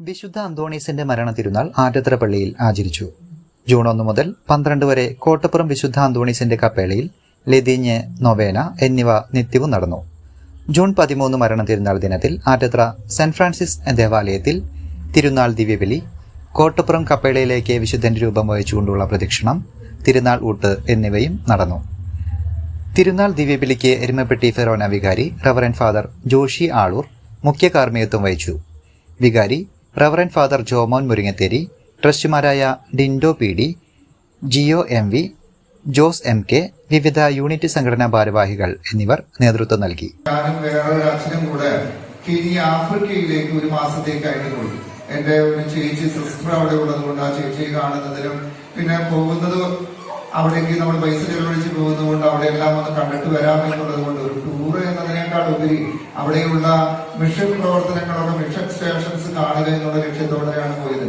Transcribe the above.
വിശുദ്ധ അന്തോണീസിന്റെ മരണ തിരുനാൾ ആറ്റത്തറ പള്ളിയിൽ ആചരിച്ചു. ജൂൺ ഒന്ന് മുതൽ പന്ത്രണ്ട് വരെ കോട്ടപ്പുറം വിശുദ്ധ അന്തോണീസിന്റെ കപ്പേളയിൽ ലതിഞ്ഞ് നൊവേന എന്നിവ നിത്യവും നടന്നു. ജൂൺ പതിമൂന്ന് മരണ തിരുനാൾ ദിനത്തിൽ ആറ്റത്ര സെന്റ് ഫ്രാൻസിസ് ദേവാലയത്തിൽ തിരുനാൾ ദിവ്യബലി കോട്ടപ്പുറം കപ്പേളയിലേക്ക് വിശുദ്ധന്റെ രൂപം വഹിച്ചുകൊണ്ടുള്ള പ്രദക്ഷിണം തിരുനാൾ ഊട്ട് എന്നിവയും നടന്നു. തിരുനാൾ ദിവ്യബലിക്ക് എരുമപ്പെട്ടി ഫെറോന വികാരി റവറൻ ഫാദർ ജോഷി ആളൂർ മുഖ്യ കാർമ്മികത്വം വഹിച്ചു. വികാരി reverend father Jomon Muringatheri ട്രസ്റ്റുമാരായ Dindo P D Jio M V Jose M K വിവിധ യൂണിറ്റ് സംഘടനാ ഭാരവാഹികൾ എന്നിവർ നേതൃത്വം നൽകി. വേറൊരു ആഫ്രിക്കയിലേക്ക് ഒരു മാസത്തേക്കായിട്ട് എന്റെ ഒരു ചേച്ചി സിസ്റ്റർ അവിടെ ഉള്ളതുകൊണ്ട് ആ ചേച്ചിയെ കാണുന്നതിനും പിന്നെ പോകുന്നത് അവിടേക്ക് നമ്മൾ പൈസ ചെലവഴിച്ച് പോകുന്നത് കൊണ്ട് അവിടെ എല്ലാം ഒന്ന് കണ്ടിട്ട് വരാമെന്നുള്ളത് കൊണ്ട് ഒരു ടൂർ ഉപരി അവിടെയുള്ള മിഷൻ പ്രവർത്തനങ്ങളോട് മിഷൻ സ്റ്റേഷൻസ് കാണുക എന്നുള്ള ലക്ഷ്യത്തോടെയാണ് പോയത്.